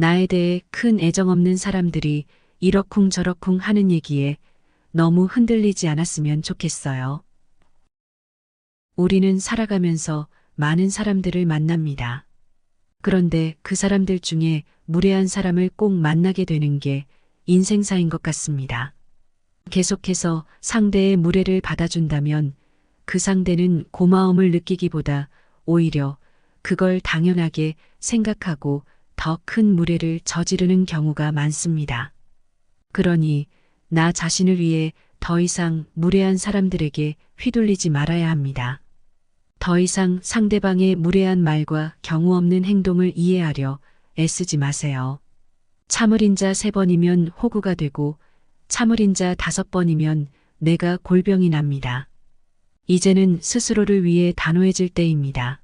나에 대해 큰 애정 없는 사람들이 이러쿵저러쿵 하는 얘기에 너무 흔들리지 않았으면 좋겠어요. 우리는 살아가면서 많은 사람들을 만납니다. 그런데 그 사람들 중에 무례한 사람을 꼭 만나게 되는 게 인생사인 것 같습니다. 계속해서 상대의 무례를 받아준다면 그 상대는 고마움을 느끼기보다 오히려 그걸 당연하게 생각하고 더 큰 무례를 저지르는 경우가 많습니다. 그러니 나 자신을 위해 더 이상 무례한 사람들에게 휘둘리지 말아야 합니다. 더 이상 상대방의 무례한 말과 경우 없는 행동을 이해하려 애쓰지 마세요. 참을인 자 세 번이면 호구가 되고 참을인 자 다섯 번이면 내가 골병이 납니다. 이제는 스스로를 위해 단호해질 때입니다.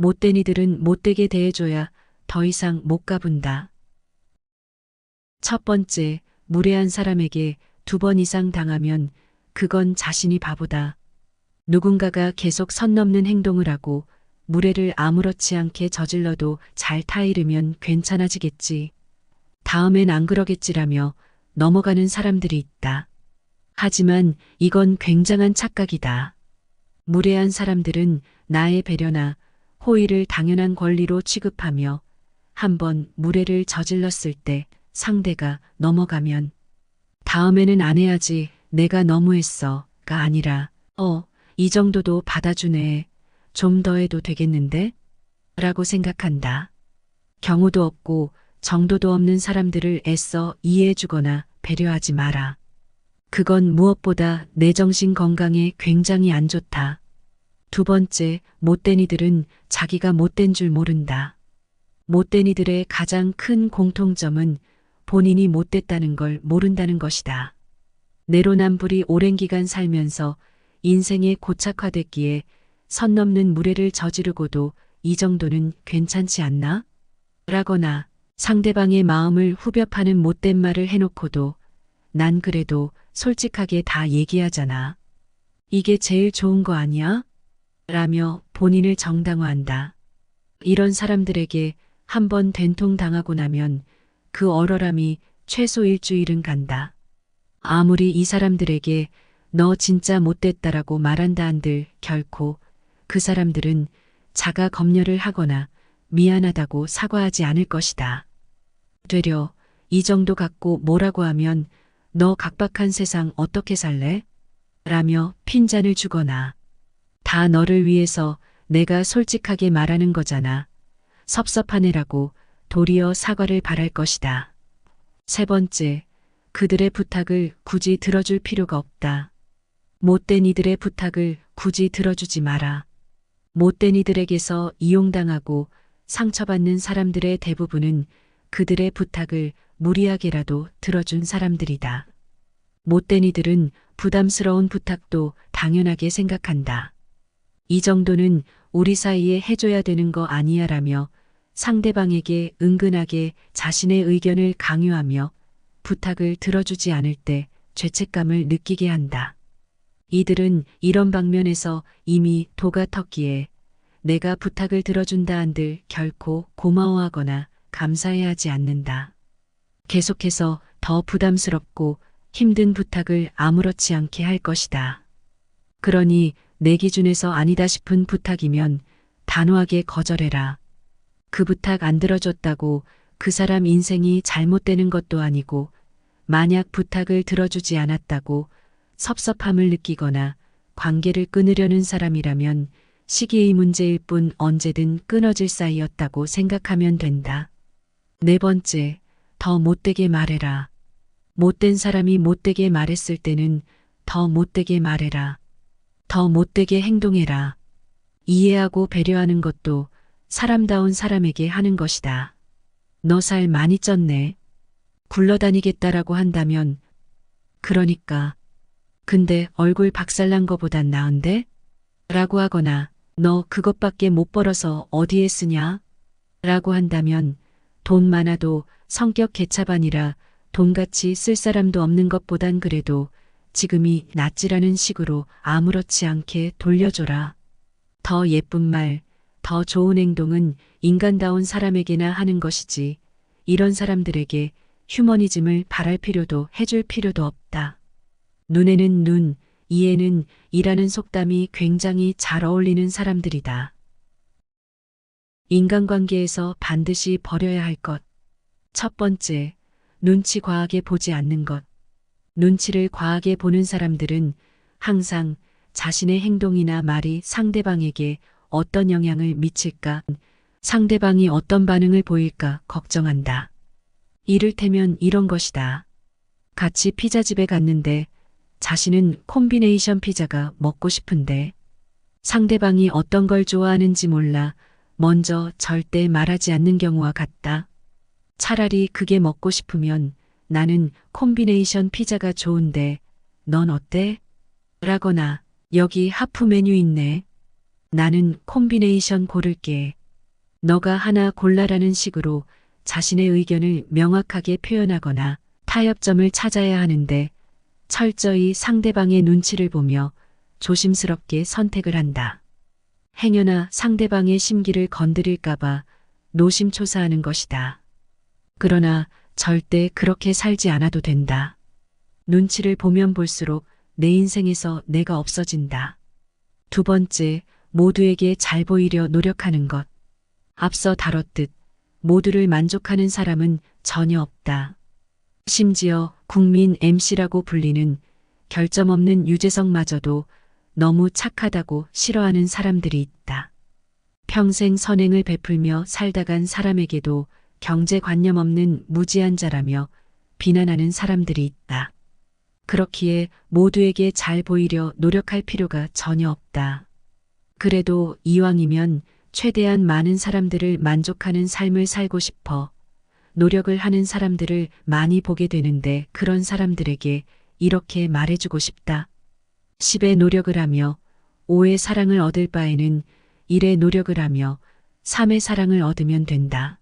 못된 이들은 못되게 대해줘야 더 이상 못 가본다. 첫 번째, 무례한 사람에게 두 번 이상 당하면 그건 자신이 바보다. 누군가가 계속 선 넘는 행동을 하고 무례를 아무렇지 않게 저질러도 잘 타이르면 괜찮아지겠지. 다음엔 안 그러겠지라며 넘어가는 사람들이 있다. 하지만 이건 굉장한 착각이다. 무례한 사람들은 나의 배려나 호의를 당연한 권리로 취급하며 한번 무례를 저질렀을 때 상대가 넘어가면 다음에는 안 해야지 내가 너무했어가 아니라 어, 이 정도도 받아주네. 좀 더 해도 되겠는데? 라고 생각한다. 경우도 없고 정도도 없는 사람들을 애써 이해해주거나 배려하지 마라. 그건 무엇보다 내 정신 건강에 굉장히 안 좋다. 두 번째, 못된 이들은 자기가 못된 줄 모른다. 못된 이들의 가장 큰 공통점은 본인이 못됐다는 걸 모른다는 것이다. 내로남불이 오랜 기간 살면서 인생에 고착화됐기에 선 넘는 무례를 저지르고도 이 정도는 괜찮지 않나? 라거나 상대방의 마음을 후벼 파는 못된 말을 해놓고도 난 그래도 솔직하게 다 얘기하잖아. 이게 제일 좋은 거 아니야? 라며 본인을 정당화한다. 이런 사람들에게 한번 된통 당하고 나면 그 얼얼함이 최소 일주일은 간다. 아무리 이 사람들에게 너 진짜 못됐다라고 말한다 한들 결코 그 사람들은 자가 검열을 하거나 미안하다고 사과하지 않을 것이다. 되려 이 정도 갖고 뭐라고 하면 너 각박한 세상 어떻게 살래? 라며 핀잔을 주거나 다 너를 위해서 내가 솔직하게 말하는 거잖아. 섭섭하네라고 도리어 사과를 바랄 것이다. 세 번째, 그들의 부탁을 굳이 들어줄 필요가 없다. 못된 이들의 부탁을 굳이 들어주지 마라. 못된 이들에게서 이용당하고 상처받는 사람들의 대부분은 그들의 부탁을 무리하게라도 들어준 사람들이다. 못된 이들은 부담스러운 부탁도 당연하게 생각한다. 이 정도는 우리 사이에 해줘야 되는 거 아니야 라며 상대방에게 은근하게 자신의 의견을 강요하며 부탁을 들어주지 않을 때 죄책감을 느끼게 한다. 이들은 이런 방면에서 이미 도가 텄기에 내가 부탁을 들어준다 한들 결코 고마워하거나 감사해야 하지 않는다. 계속해서 더 부담스럽고 힘든 부탁을 아무렇지 않게 할 것이다. 그러니 내 기준에서 아니다 싶은 부탁이면 단호하게 거절해라. 그 부탁 안 들어줬다고 그 사람 인생이 잘못되는 것도 아니고 만약 부탁을 들어주지 않았다고 섭섭함을 느끼거나 관계를 끊으려는 사람이라면 시기의 문제일 뿐 언제든 끊어질 사이였다고 생각하면 된다. 네 번째, 더 못되게 말해라. 못된 사람이 못되게 말했을 때는 더 못되게 말해라. 더 못되게 행동해라. 이해하고 배려하는 것도 사람다운 사람에게 하는 것이다. 너 살 많이 쪘네. 굴러다니겠다라고 한다면 그러니까 근데 얼굴 박살난 거보단 나은데? 라고 하거나 너 그것밖에 못 벌어서 어디에 쓰냐? 라고 한다면 돈 많아도 성격 개차반이라 돈같이 쓸 사람도 없는 것보단 그래도 지금이 낫지라는 식으로 아무렇지 않게 돌려줘라. 더 예쁜 말, 더 좋은 행동은 인간다운 사람에게나 하는 것이지. 이런 사람들에게 휴머니즘을 바랄 필요도 해줄 필요도 없다. 눈에는 눈, 이에는 이라는 속담이 굉장히 잘 어울리는 사람들이다. 인간관계에서 반드시 버려야 할 것. 첫 번째, 눈치 과하게 보지 않는 것. 눈치를 과하게 보는 사람들은 항상 자신의 행동이나 말이 상대방에게 어떤 영향을 미칠까, 상대방이 어떤 반응을 보일까 걱정한다. 이를테면 이런 것이다. 같이 피자집에 갔는데 자신은 콤비네이션 피자가 먹고 싶은데 상대방이 어떤 걸 좋아하는지 몰라 먼저 절대 말하지 않는 경우와 같다. 차라리 그게 먹고 싶으면 나는 콤비네이션 피자가 좋은데 넌 어때? 라거나 여기 하프 메뉴 있네. 나는 콤비네이션 고를게. 너가 하나 골라라는 식으로 자신의 의견을 명확하게 표현하거나 타협점을 찾아야 하는데 철저히 상대방의 눈치를 보며 조심스럽게 선택을 한다. 행여나 상대방의 심기를 건드릴까봐 노심초사하는 것이다. 그러나 절대 그렇게 살지 않아도 된다. 눈치를 보면 볼수록 내 인생에서 내가 없어진다. 두 번째, 모두에게 잘 보이려 노력하는 것. 앞서 다뤘듯 모두를 만족하는 사람은 전혀 없다. 심지어 국민 MC라고 불리는 결점 없는 유재석마저도 너무 착하다고 싫어하는 사람들이 있다. 평생 선행을 베풀며 살다 간 사람에게도 경제관념 없는 무지한 자라며 비난하는 사람들이 있다. 그렇기에 모두에게 잘 보이려 노력할 필요가 전혀 없다. 그래도 이왕이면 최대한 많은 사람들을 만족하는 삶을 살고 싶어 노력을 하는 사람들을 많이 보게 되는데 그런 사람들에게 이렇게 말해주고 싶다. 10의 노력을 하며 5의 사랑을 얻을 바에는 1의 노력을 하며 3의 사랑을 얻으면 된다.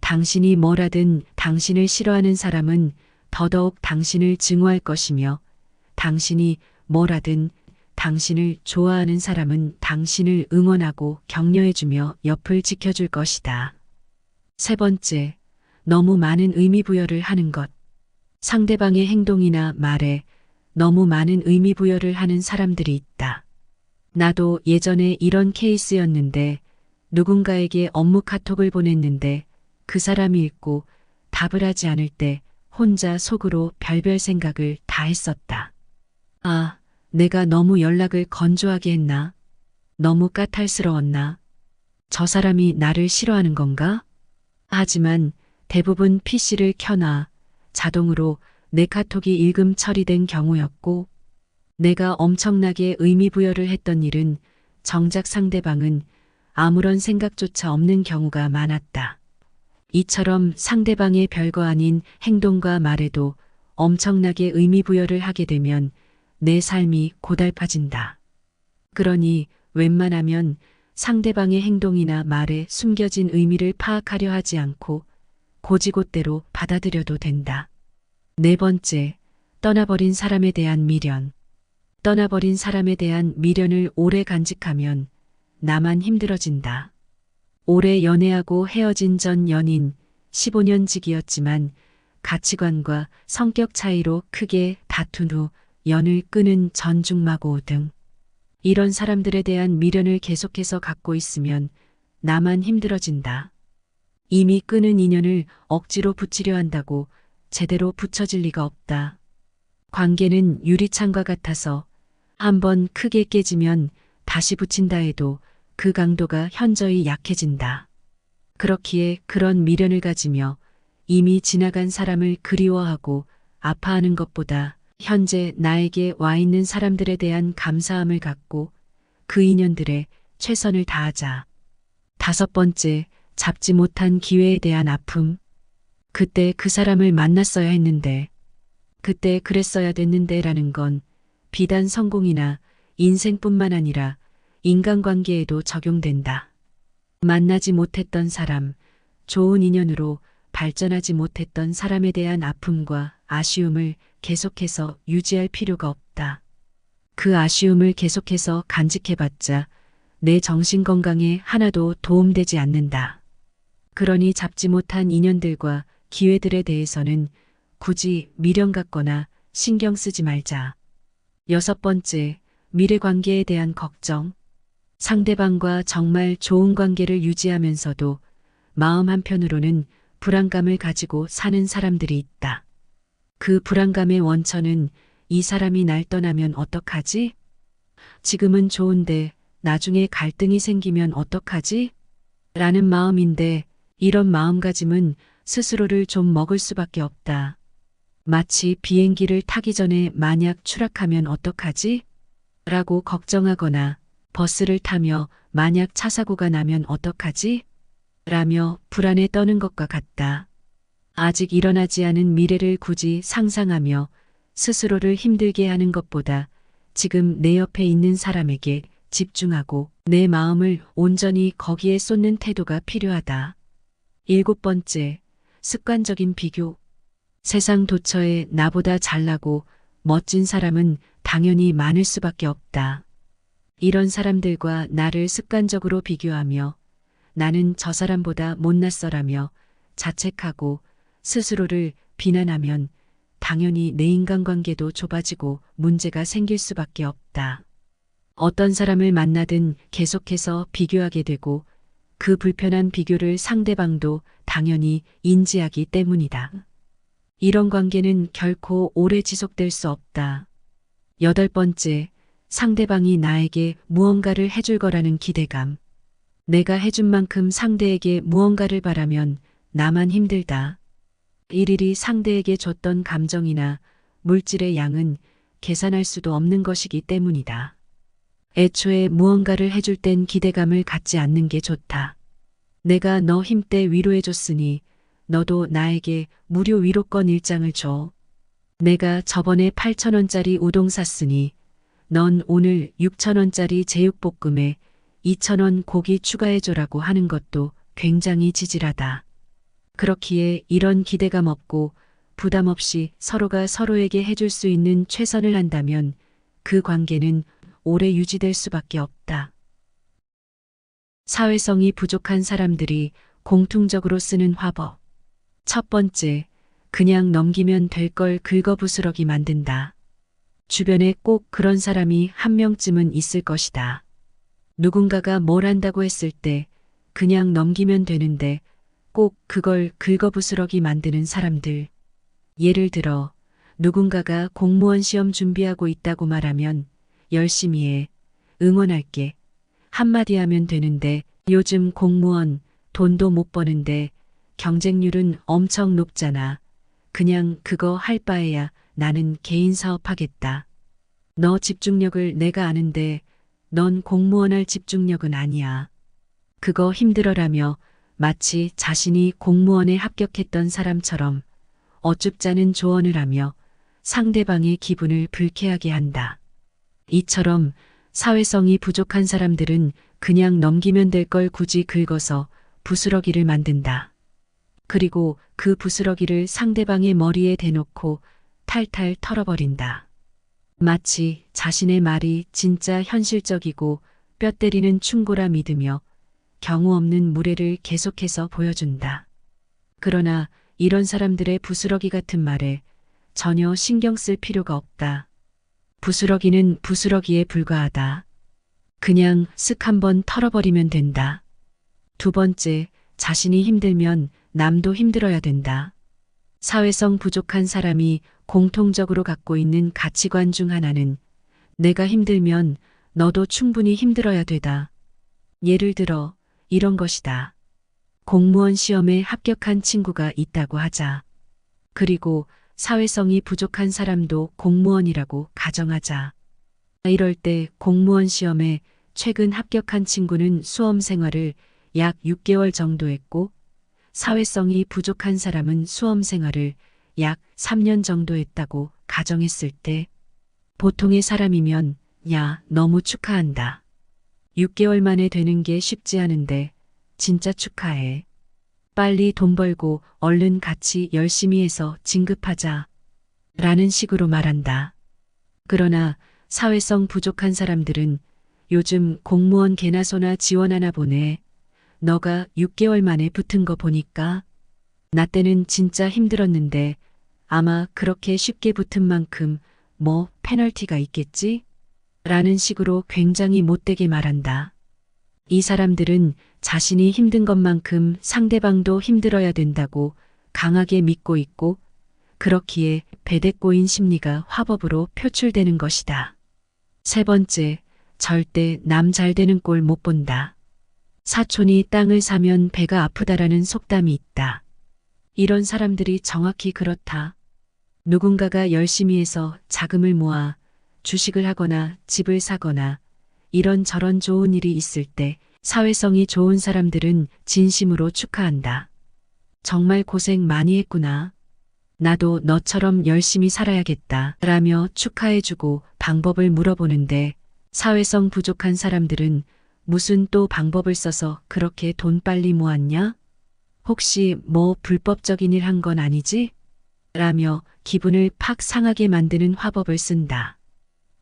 당신이 뭐라든 당신을 싫어하는 사람은 더더욱 당신을 증오할 것이며 당신이 뭐라든 당신을 좋아하는 사람은 당신을 응원하고 격려해주며 옆을 지켜줄 것이다. 세 번째, 너무 많은 의미 부여를 하는 것. 상대방의 행동이나 말에 너무 많은 의미 부여를 하는 사람들이 있다. 나도 예전에 이런 케이스였는데 누군가에게 업무 카톡을 보냈는데 그 사람이 읽고 답을 하지 않을 때 혼자 속으로 별별 생각을 다 했었다. 아, 내가 너무 연락을 건조하게 했나? 너무 까탈스러웠나? 저 사람이 나를 싫어하는 건가? 하지만 대부분 PC를 켜놔 자동으로 내 카톡이 읽음 처리된 경우였고 내가 엄청나게 의미 부여를 했던 일은 정작 상대방은 아무런 생각조차 없는 경우가 많았다. 이처럼 상대방의 별거 아닌 행동과 말에도 엄청나게 의미 부여를 하게 되면 내 삶이 고달파진다. 그러니 웬만하면 상대방의 행동이나 말에 숨겨진 의미를 파악하려 하지 않고 고지곳대로 받아들여도 된다. 네 번째, 떠나버린 사람에 대한 미련. 떠나버린 사람에 대한 미련을 오래 간직하면 나만 힘들어진다. 오래 연애하고 헤어진 전 연인 15년 지기였지만 가치관과 성격 차이로 크게 다툰 후 연을 끄는 전중마고 등 이런 사람들에 대한 미련을 계속해서 갖고 있으면 나만 힘들어진다. 이미 끄는 인연을 억지로 붙이려 한다고 제대로 붙여질 리가 없다. 관계는 유리창과 같아서 한번 크게 깨지면 다시 붙인다 해도 그 강도가 현저히 약해진다. 그렇기에 그런 미련을 가지며 이미 지나간 사람을 그리워하고 아파하는 것보다 현재 나에게 와 있는 사람들에 대한 감사함을 갖고 그 인연들에 최선을 다하자. 다섯 번째, 잡지 못한 기회에 대한 아픔. 그때 그 사람을 만났어야 했는데, 그때 그랬어야 됐는데 라는 건 비단 성공이나 인생뿐만 아니라 인간관계에도 적용된다. 만나지 못했던 사람, 좋은 인연으로 발전하지 못했던 사람에 대한 아픔과 아쉬움을 계속해서 유지할 필요가 없다. 그 아쉬움을 계속해서 간직해봤자 내 정신 건강에 하나도 도움되지 않는다. 그러니 잡지 못한 인연들과 기회들에 대해서는 굳이 미련 갖거나 신경 쓰지 말자. 여섯 번째, 미래 관계에 대한 걱정. 상대방과 정말 좋은 관계를 유지하면서도 마음 한편으로는 불안감을 가지고 사는 사람들이 있다. 그 불안감의 원천은 이 사람이 날 떠나면 어떡하지? 지금은 좋은데 나중에 갈등이 생기면 어떡하지? 라는 마음인데 이런 마음가짐은 스스로를 좀 먹을 수밖에 없다. 마치 비행기를 타기 전에 만약 추락하면 어떡하지? 라고 걱정하거나 버스를 타며 만약 차 사고가 나면 어떡하지? 라며 불안에 떠는 것과 같다. 아직 일어나지 않은 미래를 굳이 상상하며 스스로를 힘들게 하는 것보다 지금 내 옆에 있는 사람에게 집중하고 내 마음을 온전히 거기에 쏟는 태도가 필요하다. 일곱 번째, 습관적인 비교. 세상 도처에 나보다 잘나고 멋진 사람은 당연히 많을 수밖에 없다. 이런 사람들과 나를 습관적으로 비교하며 나는 저 사람보다 못났어라며 자책하고 스스로를 비난하면 당연히 내 인간관계도 좁아지고 문제가 생길 수밖에 없다. 어떤 사람을 만나든 계속해서 비교하게 되고 그 불편한 비교를 상대방도 당연히 인지하기 때문이다. 이런 관계는 결코 오래 지속될 수 없다. 여덟 번째, 상대방이 나에게 무언가를 해줄 거라는 기대감. 내가 해준 만큼 상대에게 무언가를 바라면 나만 힘들다. 일일이 상대에게 줬던 감정이나 물질의 양은 계산할 수도 없는 것이기 때문이다. 애초에 무언가를 해줄 땐 기대감을 갖지 않는 게 좋다. 내가 너 힘때 위로해줬으니 너도 나에게 무료 위로권 일장을 줘. 내가 저번에 8천원짜리 우동 샀으니 넌 오늘 6천원짜리 제육볶음에 2천원 고기 추가해줘라고 하는 것도 굉장히 지질하다. 그렇기에 이런 기대감 없고 부담 없이 서로가 서로에게 해줄 수 있는 최선을 한다면 그 관계는 오래 유지될 수밖에 없다. 사회성이 부족한 사람들이 공통적으로 쓰는 화법. 첫 번째, 그냥 넘기면 될 걸 긁어부스러기 만든다. 주변에 꼭 그런 사람이 한 명쯤은 있을 것이다. 누군가가 뭘 한다고 했을 때 그냥 넘기면 되는데 꼭 그걸 긁어부스러기 만드는 사람들. 예를 들어 누군가가 공무원 시험 준비하고 있다고 말하면 열심히 해. 응원할게. 한마디 하면 되는데 요즘 공무원 돈도 못 버는데 경쟁률은 엄청 높잖아. 그냥 그거 할 바에야 나는 개인 사업하겠다. 너 집중력을 내가 아는데 넌 공무원 할 집중력은 아니야. 그거 힘들어라며 마치 자신이 공무원에 합격했던 사람처럼 어줍잖은 조언을 하며 상대방의 기분을 불쾌하게 한다. 이처럼 사회성이 부족한 사람들은 그냥 넘기면 될 걸 굳이 긁어서 부스러기를 만든다. 그리고 그 부스러기를 상대방의 머리에 대놓고 탈탈 털어버린다. 마치 자신의 말이 진짜 현실적이고 뼈 때리는 충고라 믿으며 경우 없는 무례를 계속해서 보여준다. 그러나 이런 사람들의 부스러기 같은 말에 전혀 신경 쓸 필요가 없다. 부스러기는 부스러기에 불과하다. 그냥 쓱 한번 털어버리면 된다. 두 번째, 자신이 힘들면 남도 힘들어야 된다. 사회성 부족한 사람이 공통적으로 갖고 있는 가치관 중 하나는 내가 힘들면 너도 충분히 힘들어야 되다. 예를 들어 이런 것이다. 공무원 시험에 합격한 친구가 있다고 하자. 그리고 사회성이 부족한 사람도 공무원이라고 가정하자. 이럴 때 공무원 시험에 최근 합격한 친구는 수험 생활을 약 6개월 정도 했고 사회성이 부족한 사람은 수험 생활을 약 3년 정도 했다고 가정했을 때 보통의 사람이면 야, 너무 축하한다. 6개월 만에 되는 게 쉽지 않은데 진짜 축하해. 빨리 돈 벌고 얼른 같이 열심히 해서 진급하자. 라는 식으로 말한다. 그러나 사회성 부족한 사람들은 요즘 공무원 개나 소나 지원하나 보네. 너가 6개월 만에 붙은 거 보니까. 나 때는 진짜 힘들었는데 아마 그렇게 쉽게 붙은 만큼 뭐 페널티가 있겠지? 라는 식으로 굉장히 못되게 말한다. 이 사람들은 자신이 힘든 것만큼 상대방도 힘들어야 된다고 강하게 믿고 있고 그렇기에 배대꼬인 심리가 화법으로 표출되는 것이다. 세 번째, 절대 남 잘 되는 꼴 못 본다. 사촌이 땅을 사면 배가 아프다라는 속담이 있다. 이런 사람들이 정확히 그렇다. 누군가가 열심히 해서 자금을 모아 주식을 하거나 집을 사거나 이런 저런 좋은 일이 있을 때 사회성이 좋은 사람들은 진심으로 축하한다. 정말 고생 많이 했구나. 나도 너처럼 열심히 살아야겠다. 라며 축하해주고 방법을 물어보는데 사회성 부족한 사람들은 무슨 또 방법을 써서 그렇게 돈 빨리 모았냐? 혹시 뭐 불법적인 일 한 건 아니지? 라며 기분을 팍 상하게 만드는 화법을 쓴다.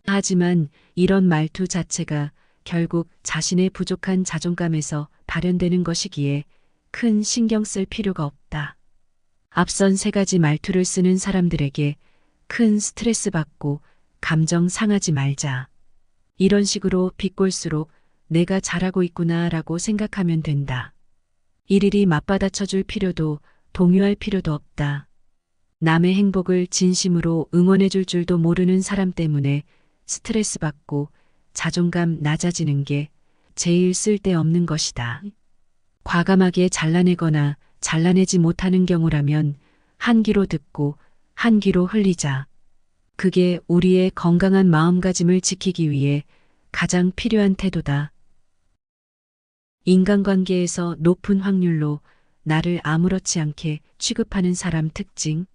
하지만 이런 말투 자체가 결국 자신의 부족한 자존감에서 발현되는 것이기에 큰 신경 쓸 필요가 없다. 앞선 세 가지 말투를 쓰는 사람들에게 큰 스트레스 받고 감정 상하지 말자. 이런 식으로 비꼴수록 내가 잘하고 있구나 라고 생각하면 된다. 일일이 맞받아쳐줄 필요도 동요할 필요도 없다. 남의 행복을 진심으로 응원해줄 줄도 모르는 사람 때문에 스트레스 받고 자존감 낮아지는 게 제일 쓸데없는 것이다. 과감하게 잘라내거나 잘라내지 못하는 경우라면 한 귀로 듣고 한 귀로 흘리자. 그게 우리의 건강한 마음가짐을 지키기 위해 가장 필요한 태도다. 인간관계에서 높은 확률로 나를 아무렇지 않게 취급하는 사람 특징.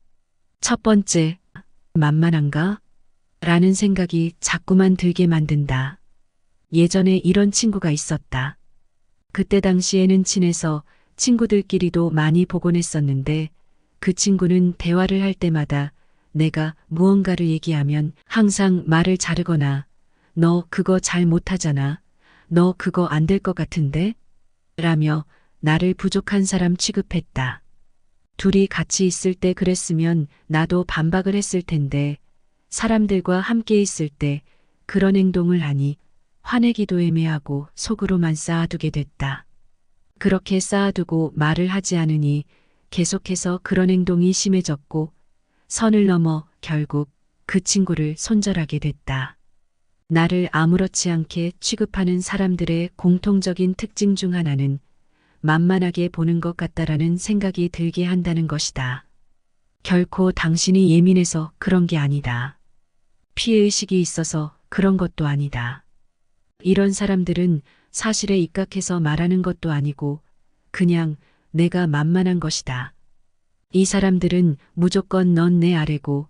첫 번째, 만만한가? 라는 생각이 자꾸만 들게 만든다. 예전에 이런 친구가 있었다. 그때 당시에는 친해서 친구들끼리도 많이 보곤 했었는데 그 친구는 대화를 할 때마다 내가 무언가를 얘기하면 항상 말을 자르거나 너 그거 잘 못하잖아. 너 그거 안 될 것 같은데? 라며 나를 부족한 사람 취급했다. 둘이 같이 있을 때 그랬으면 나도 반박을 했을 텐데 사람들과 함께 있을 때 그런 행동을 하니 화내기도 애매하고 속으로만 쌓아두게 됐다. 그렇게 쌓아두고 말을 하지 않으니 계속해서 그런 행동이 심해졌고 선을 넘어 결국 그 친구를 손절하게 됐다. 나를 아무렇지 않게 취급하는 사람들의 공통적인 특징 중 하나는 만만하게 보는 것 같다라는 생각이 들게 한다는 것이다. 결코 당신이 예민해서 그런 게 아니다. 피해의식이 있어서 그런 것도 아니다. 이런 사람들은 사실에 입각해서 말하는 것도 아니고 그냥 내가 만만한 것이다. 이 사람들은 무조건 넌 내 아래고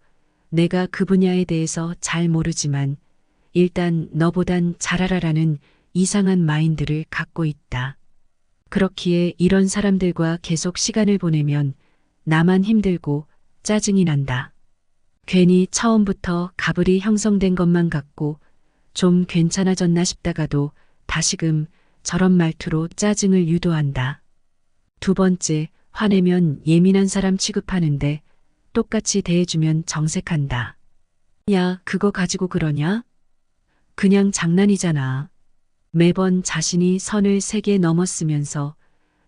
내가 그 분야에 대해서 잘 모르지만 일단 너보단 잘 알아라는 이상한 마인드를 갖고 있다. 그렇기에 이런 사람들과 계속 시간을 보내면 나만 힘들고 짜증이 난다. 괜히 처음부터 가불이 형성된 것만 같고 좀 괜찮아졌나 싶다가도 다시금 저런 말투로 짜증을 유도한다. 두 번째, 화내면 예민한 사람 취급하는데 똑같이 대해주면 정색한다. 야, 그거 가지고 그러냐? 그냥 장난이잖아. 매번 자신이 선을 세개 넘었으면서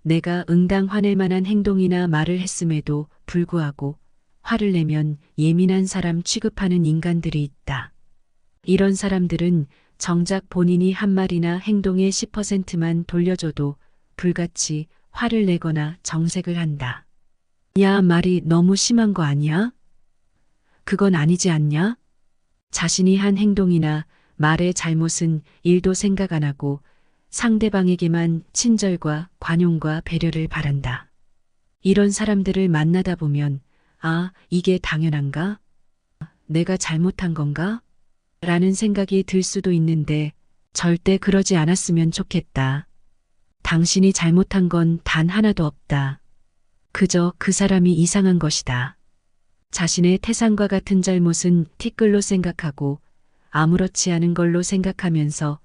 내가 응당 화낼 만한 행동이나 말을 했음에도 불구하고 화를 내면 예민한 사람 취급하는 인간들이 있다. 이런 사람들은 정작 본인이 한 말이나 행동의 10%만 돌려줘도 불같이 화를 내거나 정색을 한다. 야, 말이 너무 심한 거 아니야? 그건 아니지 않냐? 자신이 한 행동이나 말의 잘못은 일도 생각 안 하고 상대방에게만 친절과 관용과 배려를 바란다. 이런 사람들을 만나다 보면 아, 이게 당연한가? 내가 잘못한 건가? 라는 생각이 들 수도 있는데 절대 그러지 않았으면 좋겠다. 당신이 잘못한 건 단 하나도 없다. 그저 그 사람이 이상한 것이다. 자신의 태산과 같은 잘못은 티끌로 생각하고 아무렇지 않은 걸로 생각하면서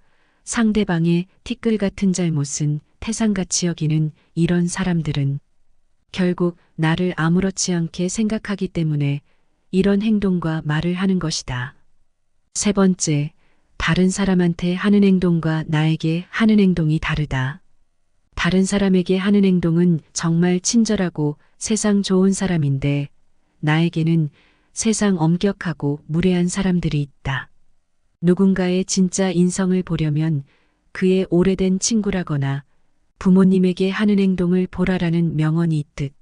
상대방의 티끌 같은 잘못은 태산같이 여기는 이런 사람들은 결국 나를 아무렇지 않게 생각하기 때문에 이런 행동과 말을 하는 것이다. 세 번째, 다른 사람한테 하는 행동과 나에게 하는 행동이 다르다. 다른 사람에게 하는 행동은 정말 친절하고 세상 좋은 사람인데 나에게는 세상 엄격하고 무례한 사람들이 있다. 누군가의 진짜 인성을 보려면 그의 오래된 친구라거나 부모님에게 하는 행동을 보라라는 명언이 있듯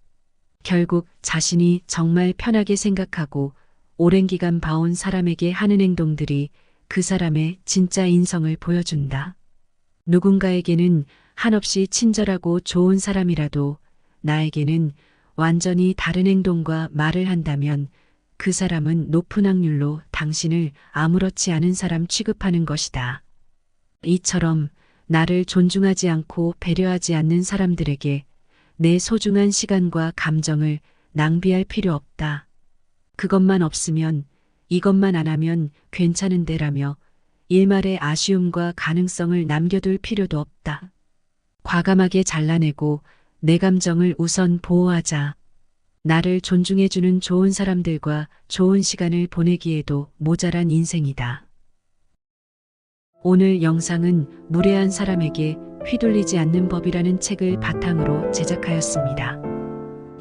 결국 자신이 정말 편하게 생각하고 오랜 기간 봐온 사람에게 하는 행동들이 그 사람의 진짜 인성을 보여준다. 누군가에게는 한없이 친절하고 좋은 사람이라도 나에게는 완전히 다른 행동과 말을 한다면 그 사람은 높은 확률로 당신을 아무렇지 않은 사람 취급하는 것이다. 이처럼 나를 존중하지 않고 배려하지 않는 사람들에게 내 소중한 시간과 감정을 낭비할 필요 없다. 그것만 없으면 이것만 안 하면 괜찮은데라며 일말의 아쉬움과 가능성을 남겨둘 필요도 없다. 과감하게 잘라내고 내 감정을 우선 보호하자. 나를 존중해주는 좋은 사람들과 좋은 시간을 보내기에도 모자란 인생이다. 오늘 영상은 무례한 사람에게 휘둘리지 않는 법이라는 책을 바탕으로 제작하였습니다.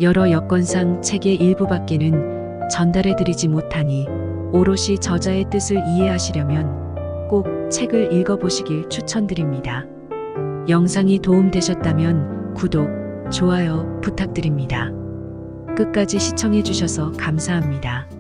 여러 여건상 책의 일부밖에는 전달해드리지 못하니 오롯이 저자의 뜻을 이해하시려면 꼭 책을 읽어보시길 추천드립니다. 영상이 도움되셨다면 구독, 좋아요 부탁드립니다. 끝까지 시청해주셔서 감사합니다.